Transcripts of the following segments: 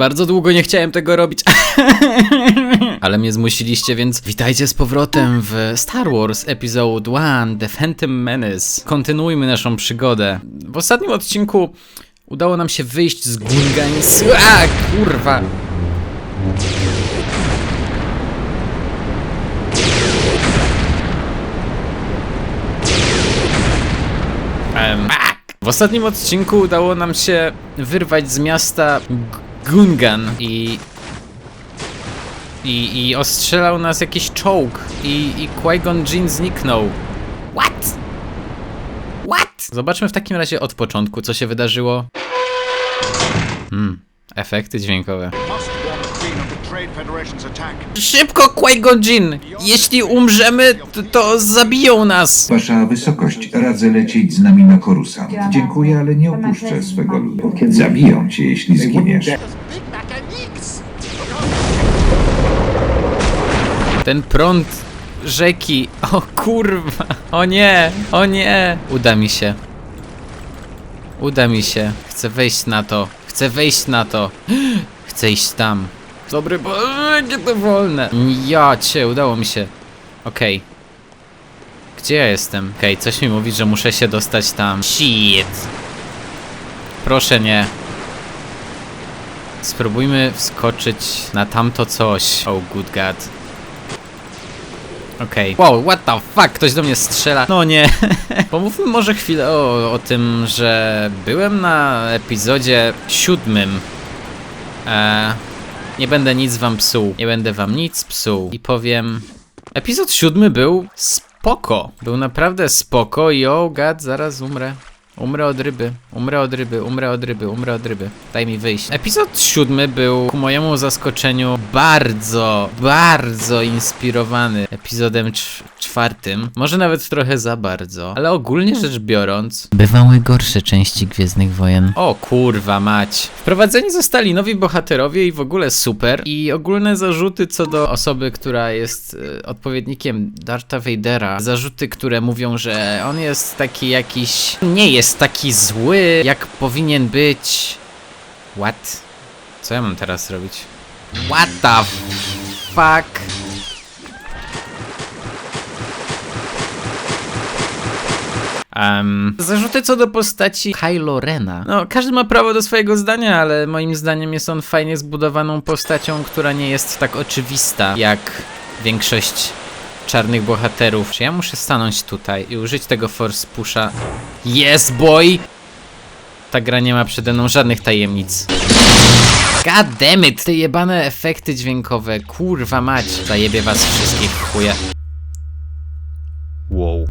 Bardzo długo nie chciałem tego robić. Ale mnie zmusiliście, więc witajcie z powrotem w Star Wars Episode 1 The Phantom Menace. Kontynuujmy naszą przygodę. W ostatnim odcinku udało nam się wyjść z Gunganis... A, kurwa! W ostatnim odcinku udało nam się wyrwać z miasta Gungan i i, I ostrzelał nas jakiś czołg i, i Qui-Gon Jinn zniknął. What? What? Zobaczmy w takim razie od początku, co się wydarzyło. Hmm, efekty dźwiękowe. Szybko, Qui-Gon Jinn! Jeśli umrzemy, to, to zabiją nas! Wasza wysokość, radzę lecieć z nami na Korusa. Dziękuję, ale nie opuszczę swego ludu. Zabiją cię, jeśli zginiesz. Ten prąd rzeki. O kurwa. O nie. O nie. Uda mi się. Uda mi się. Chcę wejść na to. Chcę wejść na to. Chcę iść tam. Dobry, bo nie to wolne. Ja cię, udało mi się. Okej. Gdzie ja jestem? Okej, coś mi mówi, że muszę się dostać tam. Shit. Proszę nie. Spróbujmy wskoczyć na tamto coś. Oh good god. Okej. Wow, what the fuck? Ktoś do mnie strzela. No nie. Pomówmy może chwilę o, o tym, że byłem na epizodzie siódmym. E, nie będę nic wam psuł. Nie będę wam nic psuł. I powiem... Epizod siódmy był spoko. Był naprawdę spoko i oh god, zaraz umrę. Umrę od ryby, umrę od ryby, umrę od ryby, umrę od ryby. Daj mi wyjść. Epizod siódmy był ku mojemu zaskoczeniu bardzo, bardzo inspirowany epizodem cz- czwartym. Może nawet trochę za bardzo, ale ogólnie rzecz biorąc. Bywały gorsze części Gwiezdnych Wojen. O kurwa mać. Wprowadzeni zostali nowi bohaterowie i w ogóle super. I ogólne zarzuty co do osoby, która jest e, odpowiednikiem Dartha Vadera. Zarzuty, które mówią, że on jest taki jakiś. Nie jest taki zły, jak powinien być. What? Co ja mam teraz robić? What the fuck? Um, zarzuty co do postaci Kylo Rena. No, każdy ma prawo do swojego zdania, ale moim zdaniem jest on fajnie zbudowaną postacią, która nie jest tak oczywista jak większość czarnych bohaterów. Czy ja muszę stanąć tutaj i użyć tego Force Pusha? Yes, boy! Ta gra nie ma przede mną żadnych tajemnic. God damn it! Te jebane efekty dźwiękowe, kurwa mać. Zajebie was wszystkich w chuje. Wow.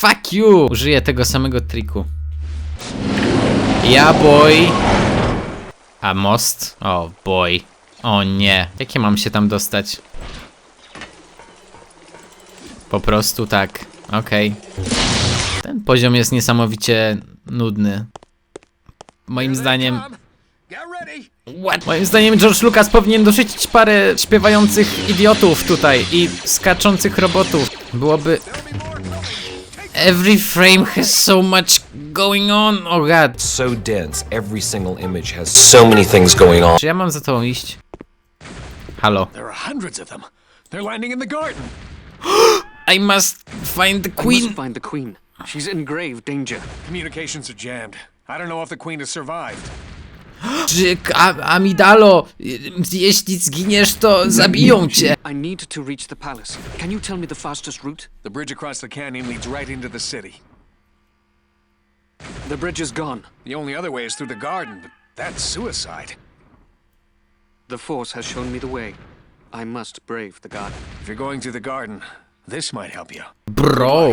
Fuck you! Użyję tego samego triku. Ja boy. A most? O boy. O nie. Jakie mam się tam dostać? Po prostu tak. Okej. Ten poziom jest niesamowicie nudny. Moim zdaniem. What? Moim zdaniem George Lucas powinien dorzucić parę śpiewających idiotów tutaj i skaczących robotów. Byłoby. Every frame has so much going on. Oh god. so dense. Every single image has so many things going on. Czy ja mam za tobą iść? Halo. There are hundreds of them. They're landing in the garden. I must find the queen. I queen. must find the queen. She's in grave danger. Communications are jammed. I don't know if the Queen has survived. Czy a, Amidalo, jeśli zginiesz, to zabiją cię. I need to reach the palace. Can you tell me the fastest route? The bridge across the canyon leads right into the city. The bridge is gone. The only other way is through the garden, but that's suicide. The Force has shown me the way. I must brave the garden. If you're going through the garden, this might help you. Bro.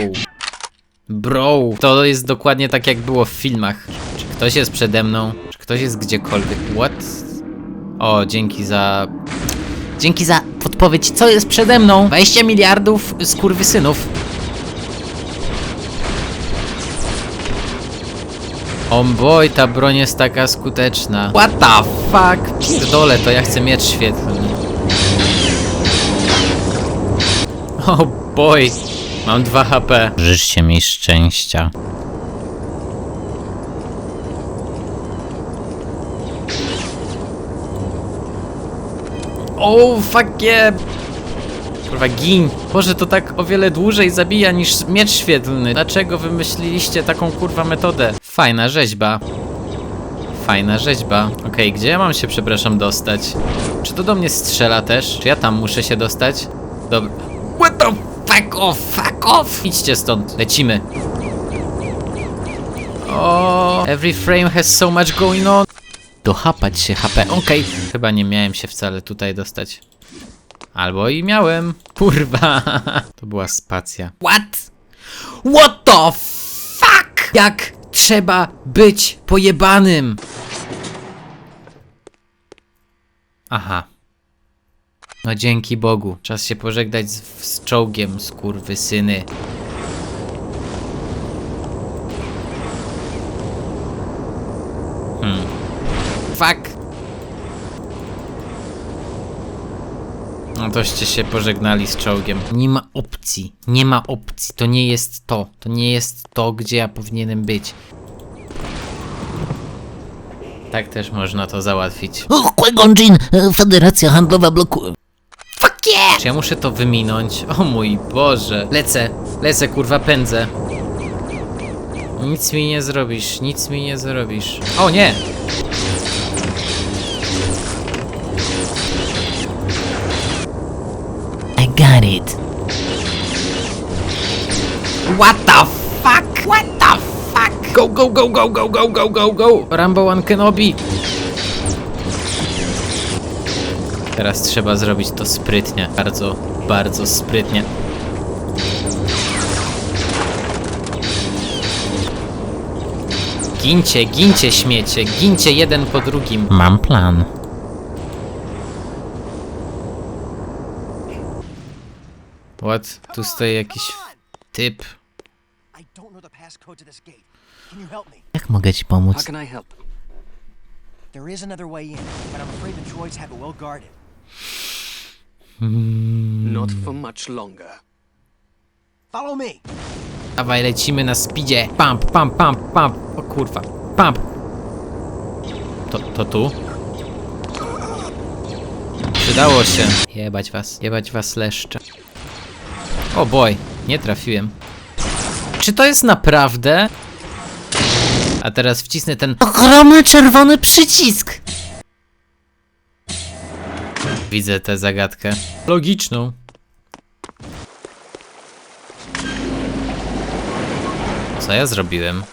Bro. To jest dokładnie tak, jak było w filmach. Czy ktoś jest przede mną? Ktoś jest gdziekolwiek? What? O, dzięki za... Dzięki za podpowiedź, co jest przede mną. 20 miliardów skurwysynów. O boy, ta broń jest taka skuteczna. What the fuck? Pierdolę to, ja chcę miecz świetlny. O boy. Mam 2 HP. Życzcie mi szczęścia. O, fuck yeah! Kurwa, gin. Boże, to tak o wiele dłużej zabija niż miecz świetlny. Dlaczego wymyśliliście taką kurwa metodę? Fajna rzeźba. Fajna rzeźba. Okej, gdzie ja mam się, przepraszam, dostać? Czy to do mnie strzela też? Czy ja tam muszę się dostać? Dobra. What the fuck off, fuck off! Idźcie stąd, lecimy. O, every frame has so much going on. Dochapać się HP, okej. Chyba nie miałem się wcale tutaj dostać. Albo i miałem. Kurwa. To była spacja. What? What the fuck? Jak trzeba być pojebanym? Aha. No dzięki Bogu. Czas się pożegnać z, z czołgiem, skurwysyny. Hmm. Fuck. No toście się pożegnali z czołgiem. Nie ma opcji. Nie ma opcji. To nie jest to. To nie jest to, gdzie ja powinienem być. Tak też można to załatwić. Och, Qui-Gon Jinn, e, Federacja Handlowa blokuje. Fuck yeah! Czy ja muszę to wyminąć? O mój Boże. Lecę, lecę, kurwa, pędzę. Nic mi nie zrobisz, nic mi nie zrobisz. O nie! What the fuck? What the fuck? Go, go, go, go, go, go, go, go, go! Rambo One Kenobi! Teraz trzeba zrobić to sprytnie. Bardzo, bardzo sprytnie. Gincie, gincie śmiecie, gincie jeden po drugim. Mam plan. What? Tu stoi jakiś typ. I don't know the passcode to this gate. Can you help me? Jak mogę ci pomóc? There is another way in, but I'm afraid the droids have it well guarded. Not for much longer. Follow me. Dawaj, lecimy na speedzie. Pump, pump, pump, pump. O kurwa. Pump. To, to tu? Przydało się. Jebać was, jebać was leszcze. O boy, nie trafiłem. Czy to jest naprawdę? A teraz wcisnę ten Ogromny czerwony przycisk. Widzę tę zagadkę. Logiczną. Co ja zrobiłem?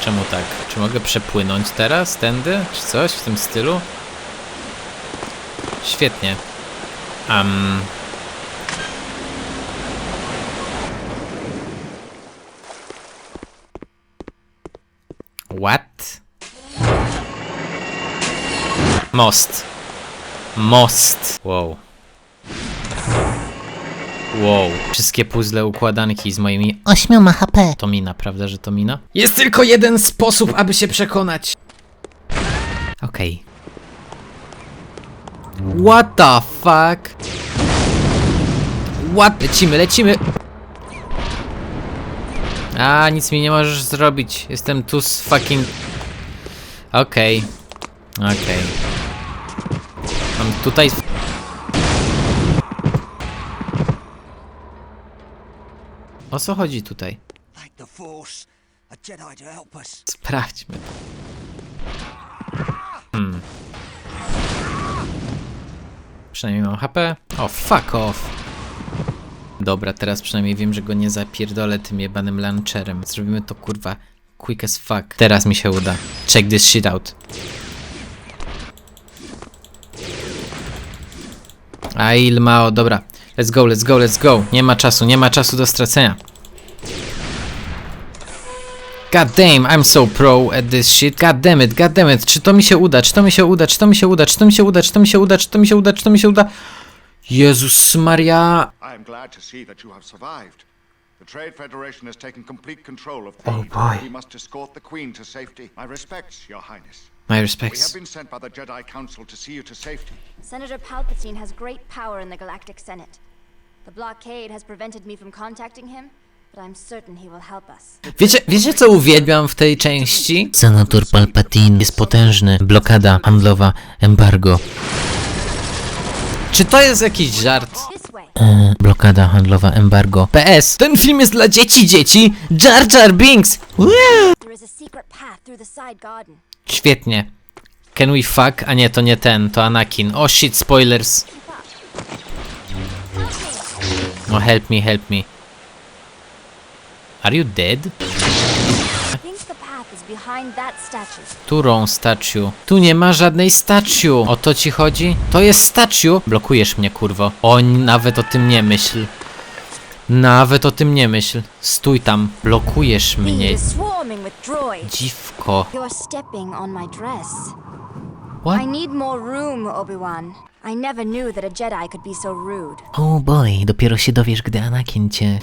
Czemu tak? Czy mogę przepłynąć teraz tędy? Czy coś w tym stylu? Świetnie. Um. What? Most. Most. Wow. Wow. Wszystkie puzzle układanki z moimi... Ośmioma HP. To mina, prawda, że to mina? Jest tylko jeden sposób, aby się przekonać. Okej. What the fuck? What? Lecimy, lecimy. A, nic mi nie możesz zrobić. Jestem tu z fucking... Okej. Okej. Mam tutaj... O co chodzi tutaj? Like the Przynajmniej mam HP. O, fuck off. Dobra, teraz przynajmniej wiem, że go nie zapierdolę tym jebanym launcherem. Zrobimy to kurwa quick as fuck. Teraz mi się uda. Check this shit out. A Ilmao, dobra. Let's go, let's go, let's go. Nie ma czasu, nie ma czasu do stracenia. God damn, I'm so pro at this shit. God damn it, god damn it. Czy to mi się uda? Czy to mi się uda? Czy to mi się uda? Czy to mi się uda? Czy to mi się uda? Czy to mi się uda? Czy to mi się uda? Jezus Maria. I am glad to see that you have survived. The Trade Federation has taken complete control of Oh, boy. We must escort the Queen to safety. My respects, Your Highness. We have been sent by the Jedi Council to see you to safety. Senator Palpatine has great power in the Galactic Senate. The blockade has prevented me from contacting him, Wiecie, wiecie co uwielbiam w tej części? Senator Palpatine jest potężny. Blokada handlowa, embargo. Czy to jest jakiś żart? E, blokada handlowa, embargo. PS. Ten film jest dla dzieci, dzieci! Jar Jar Binks! Garden. Świetnie. Can we fuck? A nie, to nie ten, to Anakin. Oh shit, spoilers. No help me, help me. Are you dead? Którą statue? Tu nie ma żadnej statue. O to ci chodzi? To jest statue. Blokujesz mnie, kurwo. O, nawet o tym nie myśl. Nawet o tym nie myśl. Stój tam. Blokujesz mnie, dziwko. What? I need more room, Obi-Wan. I never knew that a Jedi could be so rude. Oh boy, dopiero się dowiesz, gdy Anakin cię...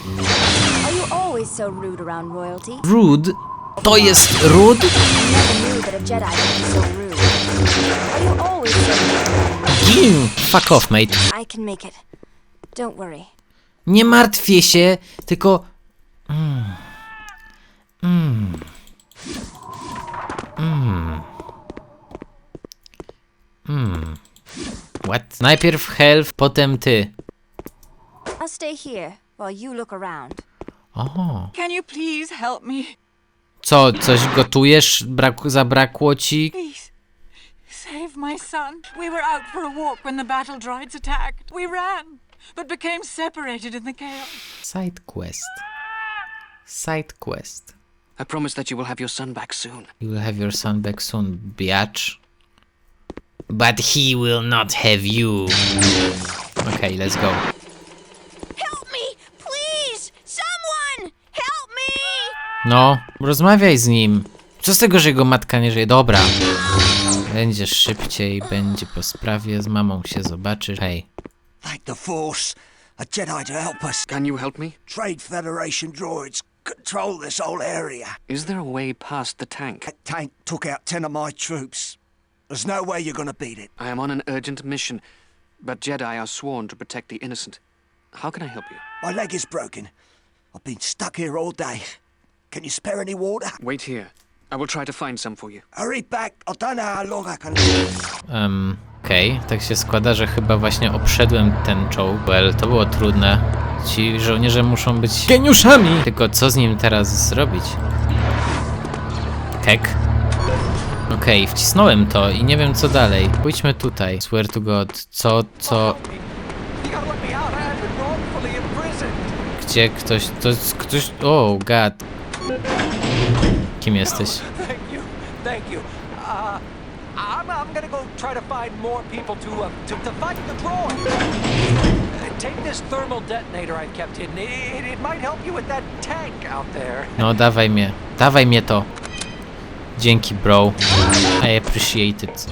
So rude around royalty? Rude? To jest rude? Gim! Fuck off, mate. I can make it. Don't worry. Nie martwię się, tylko... Mm. Mm. Mm. What? Najpierw health, potem ty. I'll stay here while you look around. O. Can you please help me? Co, coś gotujesz? Brak, zabrakło ci? Please. Save my son. We were out for a walk when the battle droids attacked. We ran, but became separated in the chaos. Side quest. Side quest. I promise that you will have your son back soon. You will have your son back soon, biatch. But he will not have you. Okay, let's go. No, rozmawiaj z nim. Co z tego, że jego matka nie żyje? Dobra. Będzie szybciej, będzie po sprawie, z mamą się zobaczysz. Hej. Thank the Force. A Jedi to help us. Can you help me? Trade Federation droids control this whole area. Is there a way past the tank? That tank took out ten of my troops. There's no way you're gonna beat it. I am on an urgent mission, but Jedi are sworn to protect the innocent. How can I help you? My leg is broken. I've been stuck here all day. Can you spare any water? Wait here. I will try to find some for you. Hurry back. I don't know how long I can. Um, okej, tak się składa, że chyba właśnie obszedłem ten czołg. Well, to było trudne. Ci żołnierze muszą być geniuszami! Tylko co z nim teraz zrobić? Kek. Okej, wcisnąłem to i nie wiem co dalej. Pójdźmy tutaj. Swear to God. Co, co... Gdzie ktoś... To jest ktoś... Oh, God. Kim jesteś? Thank you, thank you. Uh, I'm, I'm gonna go try to find more people to uh, to, to fight the droid. Uh, Take this thermal detonator I've kept hidden. It, it, it might help you with that tank out there. No, dawaj mnie. Dawaj mnie to. Dzięki, bro. I appreciate it.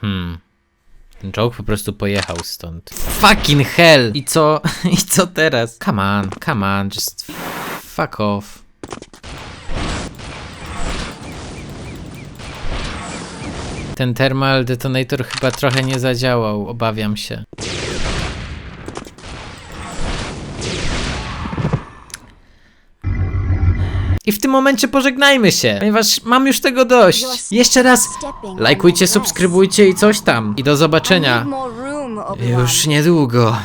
Hmm. Ten czołg po prostu pojechał stąd. Fucking hell! I co? I co teraz? Come on, come on, just fuck off. Ten thermal detonator chyba trochę nie zadziałał, obawiam się. I w tym momencie pożegnajmy się, ponieważ mam już tego dość. Jeszcze raz lajkujcie, subskrybujcie i coś tam. I do zobaczenia już niedługo.